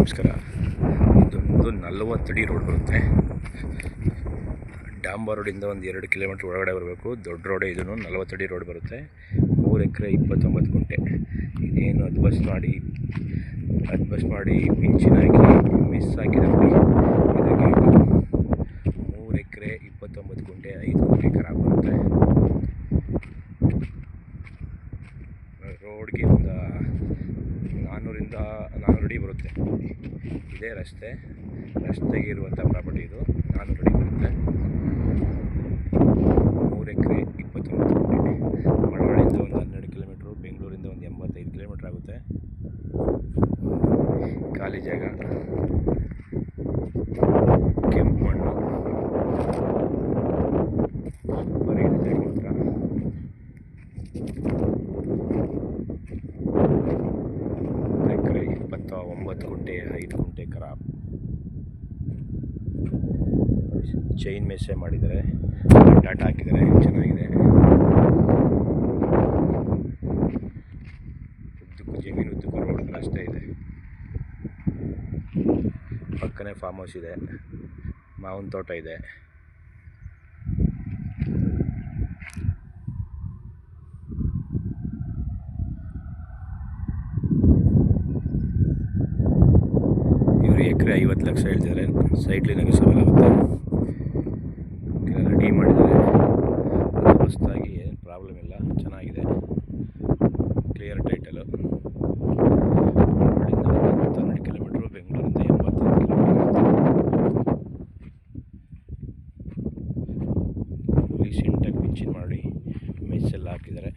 ನಮಸ್ಕಾರ. ಇದೊಂದು ನಲವತ್ತಡಿ ರೋಡ್ ಬರುತ್ತೆ. ಡಾಂಬರ್ ರೋಡಿಂದ ಒಂದು ಎರಡು ಕಿಲೋಮೀಟ್ರ್ ಒಳಗಡೆ ಬರಬೇಕು. ದೊಡ್ಡ ರೋಡೇ ಇದೂ ನಲವತ್ತಡಿ ರೋಡ್ ಬರುತ್ತೆ. ಮೂರು ಎಕರೆ ಇಪ್ಪತ್ತೊಂಬತ್ತು ಗುಂಟೆ. ಇದೇನು ಅದು ಬಸ್ ಮಾಡಿ, ಅದು ಬಸ್ ಮಾಡಿ ಮಿಂಚಿನ ಹಾಕಿ ಮಿಸ್ ನೋಡಿ. ಇದಕ್ಕೆ ಮೂರು ಎಕರೆ ಇಪ್ಪತ್ತೊಂಬತ್ತು ಗುಂಟೆ, ಐದು ಗುಂಟೆ ಖರಾಬ್ ಬರುತ್ತೆ ರೋಡ್ಗೆ ಒಂದು ನಾನ್ನೂರಿಂದ ನಾನ್ನೂರು ಅಡಿ ಬರುತ್ತೆ. ಇದೇ ರಸ್ತೆ. ರಸ್ತೆಗೆ ಇರುವಂಥ ಪ್ರಾಪರ್ಟಿ ಇದು. ನಾನ್ನೂರು ಅಡಿ ಬರುತ್ತೆ. ಮೂರು ಎಕರೆ ಇಪ್ಪತ್ತೊಂಬತ್ತು ಗುಂಟೆ ಮಳವಳ್ಳಿಯಿಂದ ಒಂದು ಹನ್ನೆರಡು ಕಿಲೋಮೀಟ್ರು, ಬೆಂಗಳೂರಿಂದ ಒಂದು ಎಂಬತ್ತೈದು ಕಿಲೋಮೀಟ್ರ್ ಆಗುತ್ತೆ. ಖಾಲಿ ಜಾಗ. ಕೆಂಪು ಮಣ್ಣು ಬರೀ ಇದೆ ಮಾತ್ರ ಎಕರೆ ಇಪ್ಪತ್ತ ಒಂಬತ್ತು ಗುಂಟೆ ಐದು ಗುಂಟೆ ಖರಾಬ್ ಚೈನ್ ಮೇಸೆ ಮಾಡಿದ್ದಾರೆ. ಡಾಟಾ ಹಾಕಿದ್ದಾರೆ. ಚೆನ್ನಾಗಿದೆ. ಉದ್ದಕ್ಕೂ ಜಮೀನು, ಉದ್ದಕ್ಕೂ ರೋಡ್ ರಸ್ತೆ ಇದೆ. ಪಕ್ಕನೇ ಫಾರ್ಮ್ ಹೌಸ್ ಇದೆ. ಮಾವಿನ ತೋಟ ಇದೆ. ಎಕರೆ ಐವತ್ತು ಲಕ್ಷ ಹೇಳ್ತಿದ್ದಾರೆ. ಸೈಟ್ಲಿ ನೆಗೋಸಬಲ್ ಆಗುತ್ತೆ. ರೆಡಿ ಮಾಡಿದ್ದಾರೆ. ಹೊಸದಾಗಿ ಏನು ಪ್ರಾಬ್ಲಮ್ ಇಲ್ಲ. ಚೆನ್ನಾಗಿದೆ. ಕ್ಲಿಯರ್ ಟೈಟಲು ಹನ್ನೆರಡು ಕಿಲೋಮೀಟ್ರು ಬೆಂಗಳೂರಿಂದ ಎಂಬತ್ತೈದು ಕಿಲೋಮೀಟರ್ ರೀಸೆಂಟಾಗಿ ಪಿಂಚಿನ್ ಮಾಡಿ ಮೆಸ್ ಎಲ್ಲ ಹಾಕಿದ್ದಾರೆ.